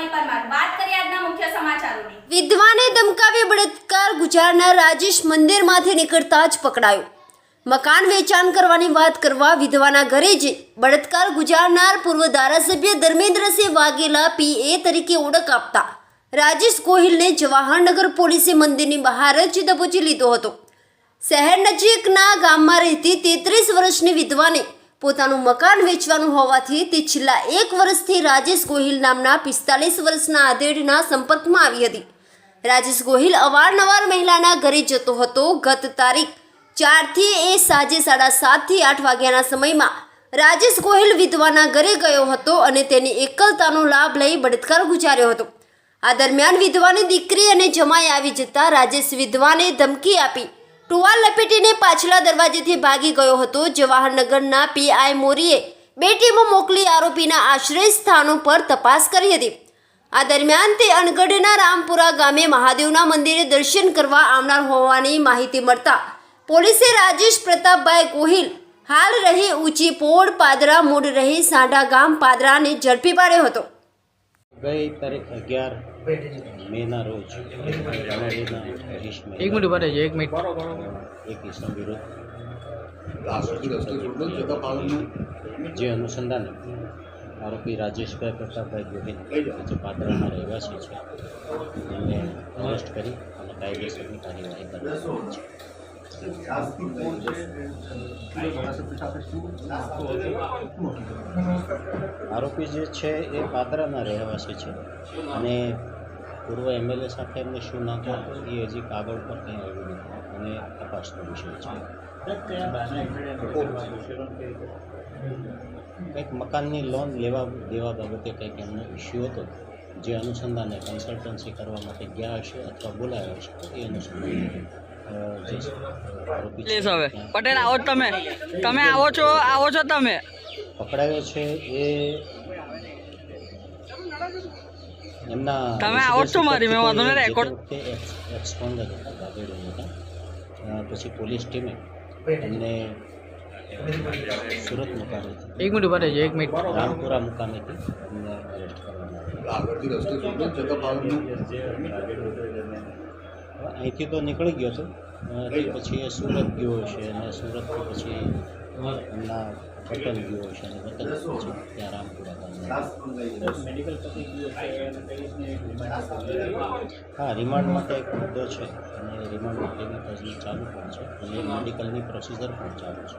કૃપાલી પરમાર વાત કરીએ વિધવાને ધમકાવી બળાત્કાર ગુજારનાર રાજેશ મંદિરમાંથી નીકળતા જ પકડાયો. મકાન વેચાણ કરવાની વાત કરવા વિધવાના ઘરે જ બળાત્કાર ગુજારનાર પૂર્વ ધારાસભ્ય ધર્મેન્દ્રસિંહ વાઘેલા પીએ તરીકે ઓળખ આપતા. રાજેશ ગોહિલને જવાહરનગર પોલીસે મંદિરની બહાર જ દબોચી લીધો હતો. શહેર નજીકના ગામમાં રહેતી તેત્રીસ વર્ષની વિધવાને પોતાનું મકાન વેચવાનું હોવાથી તે છેલ્લા એક વર્ષથી રાજેશ ગોહિલ નામના પિસ્તાલીસ વર્ષના આધેડના સંપર્કમાં આવી હતી. રાજેશ ગોહિલ અવારનવાર મહિલાના ઘરે જતો હતો. ગત તારીખ ચારથી એ સાંજે સાડા સાતથી આઠ વાગ્યાના સમયમાં રાજેશ ગોહિલ વિધવાના ઘરે ગયો હતો અને તેની એકલતાનો લાભ લઈ બળાત્કાર ગુજાર્યો હતો. આ દરમિયાન વિધવાની દીકરી અને જમાઈ આવી જતા રાજેશ વિધવાને ધમકી આપી ટુવાલ લપેટીને પાછલા દરવાજેથી ભાગી ગયો હતો જવાહરનગરના પીઆઈ મોરીએ બે ટીમો મોકલી આરોપીના આશ્રય સ્થાનો પર તપાસ કરી હતી. આ દરમિયાન તે અનગઢના રામપુરા ગામે મહાદેવના મંદિરે દર્શન કરવા આવનાર હોવાની માહિતી મળતા પોલીસે રાજેશ પ્રતાપભાઈ ગોહિલ, હાલ રહી ઊંચી પોળ, પાદરા મૂળ રહી સાંઢા ગામ, પાદરાને ઝડપી પાડ્યો હતો. ગઈ તારીખ અગિયાર મેના રોજ. એક મિનિટ ઊભા રહેજો એક મિનિટ. એક ઈસમ વિરુદ્ધ જે અનુસંધાન આરોપી રાજેશભાઈ પ્રતાપભાઈ ગોહિલ જે પાત્રના રહેવાસી છે એમને અરેસ્ટ કરી અને કાયદેસરની કાર્યવાહી કરવામાં આવી છે. આરોપી જે છે એ પાદરાના રહેવાસી છે અને પૂર્વ એમએલએ સાથે એમને શું નામ હતું એ હજી કાગળ પર કંઈ આવ્યું નથી અને તપાસનો વિષય છે. કંઈક મકાનની લોન લેવા દેવા બાબતે કંઈક એમનો ઇસ્યુ હતો જે અનુસંધાને કન્સલ્ટન્સી કરવા માટે ગયા હશે અથવા બોલાવ્યા હશે એ અનુસંધાને. પ્લીઝ હવે. પટેલ આવો તમે. તમે આવો છો આવો છો તમે. પકડાયો છે એ એમના તમે આવો છો મારી, મેં વાંધો નહીં, રેકોર્ડ- વખતે એક્સ- હતા, પછી પોલીસ ટીમે એમને સુરત મુકામે એક મિનિટ ઊભા રહેજો એક મિનિટ. રામપુરા મુકામેથી એમને અરેસ્ટ કરવામાં આવ્યા. અહીંથી તો નીકળી ગયો હતો પછી એ સુરત ગયો છે અને સુરતથી પછી એમના વતન ગયો છે અને વતન પછી ત્યાં રામપુરા ગામે હા રિમાન્ડ માટે એક મુદ્દો છે અને રિમાન્ડ માટેની તજવીજ ચાલુ પણ છે અને મેડિકલની પ્રોસિજર પણ ચાલુ છે.